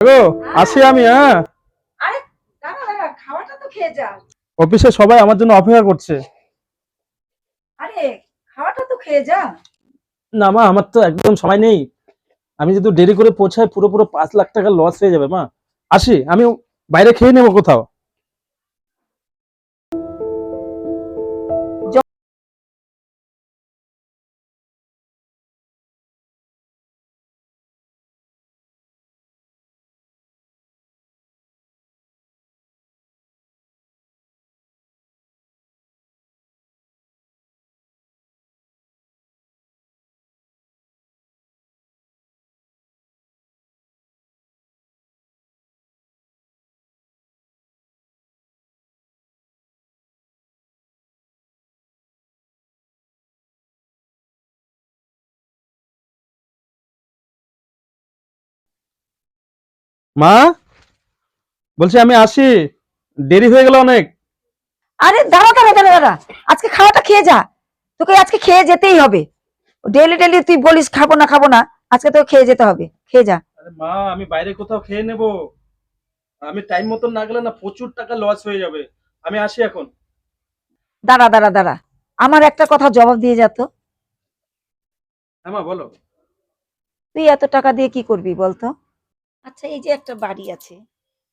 গো আসি আমি হ্যাঁ? আরে দাঁড়া দাঁড়া খাওয়াটা তো খেয়ে যা অফিসে সবাই আমার জন্য অপেক্ষা করছে। আরে খাওয়াটা তো খেয়ে যা না মা আমার তো একদম সময় নেই। আমি যদি দেরি করে পৌঁছাই পুরো পুরো পাঁচ লাখ টাকা লস হয়ে যাবে মা। আসি আমি বাইরে খেয়ে নেব কোথাও। মা? বলছি আমি আসি। দেরি হয়ে গেল অনেক। আরে দাঁড়া দাঁড়া দাঁড়া দাঁড়া। আজকে খাওয়াটা খেয়ে যা। তোকে আজকে খেয়ে যেতেই হবে। ডেলি ডেলি তুই বলিস খাব না খাব না। আজকে তোকে খেয়ে যেতে হবে। খেয়ে যা। আরে মা আমি বাইরে কোথাও খেয়ে নেব? আমি টাইম মতন না গেলে না প্রচুর টাকা লস হয়ে যাবে। আমি আসি এখন। দাঁড়া দাঁড়া দাঁড়া। আমার একটা কথা জবাব দিয়ে যা তো। হ্যাঁ মা বলো। তুই এত টাকা দিয়ে কি করবি বলতো? আচ্ছা এই যে একটা বাড়ি আছে।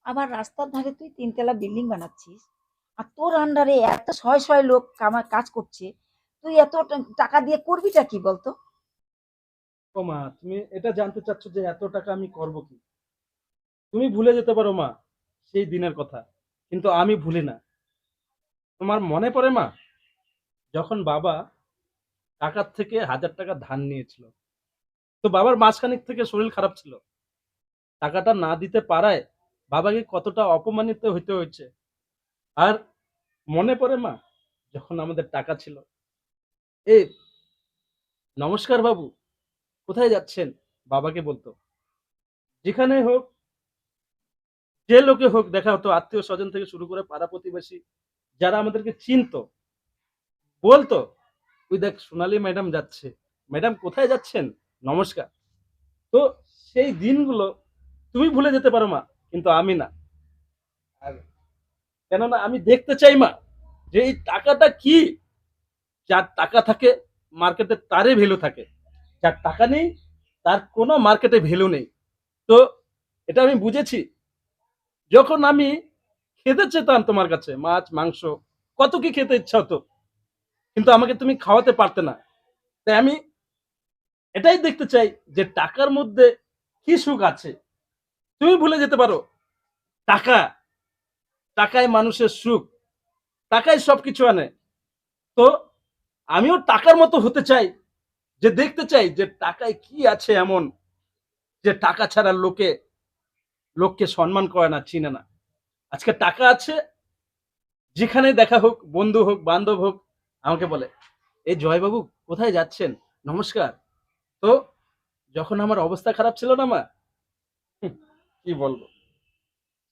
আবার রাস্তার ধারে তুই তিনতলা বিল্ডিং বানাচ্ছিস, আর তোর আন্ডারে এত শয় শয় লোক আমার কাজ করছে, তুই এত টাকা দিয়ে করবিটা কি বলতো? ও মা, তুমি এটা জানতে চাচ্ছ যে এত টাকা আমি করব কি? তুমি ভুলে যেতে পারো মা, সেই দিনের কথা, কিন্তু আমি ভুলি না। তোমার মনে পড়ে মা? যখন বাবা টাকার থেকে হাজার টাকা ধার নিয়েছিল, তো বাবার মাসখানিক থেকে শরীর খারাপ ছিল। টাকাটা না দিতে পারায় বাবাকে কতটা অপমানিত হইতে হয়েছে। আর মনে পড়ে মা, যখন আমাদের টাকা ছিল। এ, নমস্কার বাবু, কোথায় যাচ্ছেন? বাবাকে বলতো। যেখানে হোক, যে লোকে হোক, দেখা হতো আত্মীয় স্বজন থেকে শুরু করে পাড়া প্রতিবেশী, যারা আমাদেরকে চিনতো। বলতো, ওই দেখ, সোনালী ম্যাডাম যাচ্ছে। ম্যাডাম, কোথায় যাচ্ছেন? নমস্কার। তো সেই দিনগুলো তুমি ভুলে যেতে পারো মা কিন্তু আমি না। কেননা আমি দেখতে চাই মা যে এই টাকাটা কি যার টাকা থাকে মার্কেটে তারই ভ্যালু থাকে। যার টাকা নেই তার কোনো মার্কেটে ভ্যালু নেই। তো এটা আমি বুঝেছি। যখন আমি খেতে চেতাম তোমার কাছে মাছ মাংস কত কি খেতে ইচ্ছা হতো কিন্তু আমাকে তুমি খাওয়াতে পারতে না। তাই আমি এটাই দেখতে চাই যে টাকার মধ্যে কি সুখ আছে। তুমি ভুলে যেতে পারো। টাকা টাকায় মানুষের সুখ টাকায় সব কিছু আনে। তো আমিও টাকার মতো হতে চাই, যে দেখতে চাই যে টাকায় কি আছে এমন, যে টাকা ছাড়া লোকে, লোককে সম্মান করে না, চিনে না। আজকে টাকা আছে যেখানে দেখা হোক, বন্ধু হোক, বান্ধব হোক, আমাকে বলে, এই জয়বাবু, কোথায় যাচ্ছেন? নমস্কার। তো যখন আমার অবস্থা খারাপ ছিল না, মা কি বলব?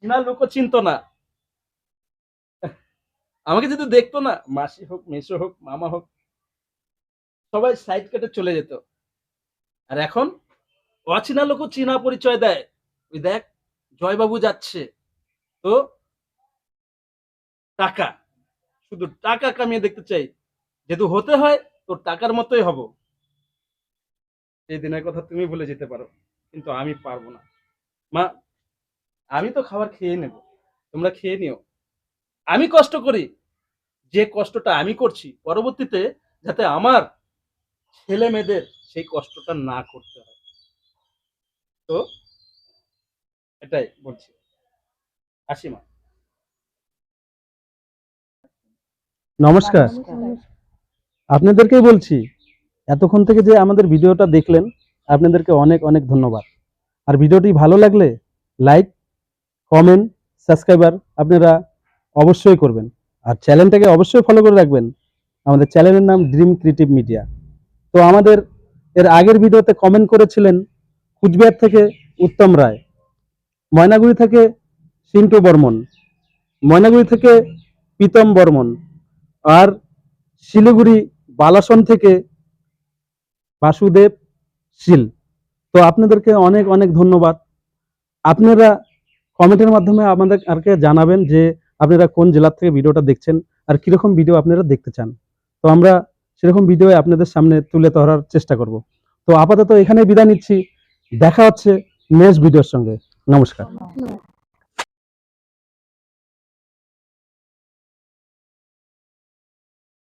চিনা লোকও চিনতো না। আমাকে যদি দেখতো না, মাসি হোক, মেসো হোক, মামা হোক, সবাই সাইড কেটে চলে যেত। আর এখন অচেনা লোকও চীনা পরিচয় দেয়। ওই দেখ, জয়বাবু যাচ্ছে। তো টাকা, শুধু টাকা কামিয়ে দেখতে চাই। যেহেতু হতে হয় তো টাকার মতোই হব। এই দিনের কথা তুমি ভুলে যেতে পারো, কিন্তু আমি পারব না। মা আমি তো খাবার খেয়ে নেব। তোমরা খেয়ে নিও। আমি কষ্ট করি। যে কষ্টটা আমি করছি, পরবর্তীতে যাতে আমার ছেলে মেয়েদের সেই কষ্টটা না করতে হয়। তো এটাই বলছি। আসি মা। নমস্কার। আপনাদেরকেই বলছি, এতক্ষণ থেকে যে আমাদের ভিডিওটা দেখলেন, আপনাদেরকে অনেক অনেক ধন্যবাদ। আর ভিডিওটি ভালো লাগলে লাইক কমেন্ট সাবস্ক্রাইবার আপনারা অবশ্যই করবেন। আর চ্যানেলটাকে অবশ্যই ফলো করে রাখবেন। আমাদের চ্যানেলের নাম ড্রিম ক্রিয়েটিভ মিডিয়া তো আমাদের এর আগের ভিডিওতে কমেন্ট করেছিলেন কুচবিহার থেকে উত্তম রায়, ময়নাগুড়ি থেকে সিন্টু বর্মন, ময়নাগুড়ি থেকে প্রীতম বর্মন, আর শিলিগুড়ি বালাসন থেকে বাসুদেব শীল। তো আপনাদেরকে অনেক অনেক ধন্যবাদ। আপনারা কমেন্টের মাধ্যমে আমাদের আরকে জানাবেন যে আপনারা কোন জেলার থেকে ভিডিওটা দেখছেন আর কীরকম ভিডিও আপনারা দেখতে চান। তো আমরা সেরকম ভিডিও আপনাদের সামনে তুলে ধরার চেষ্টা করব। তো আপাতত এখানে বিদায় নিচ্ছি। দেখা হচ্ছে নেক্সট ভিডিওর সঙ্গে। নমস্কার।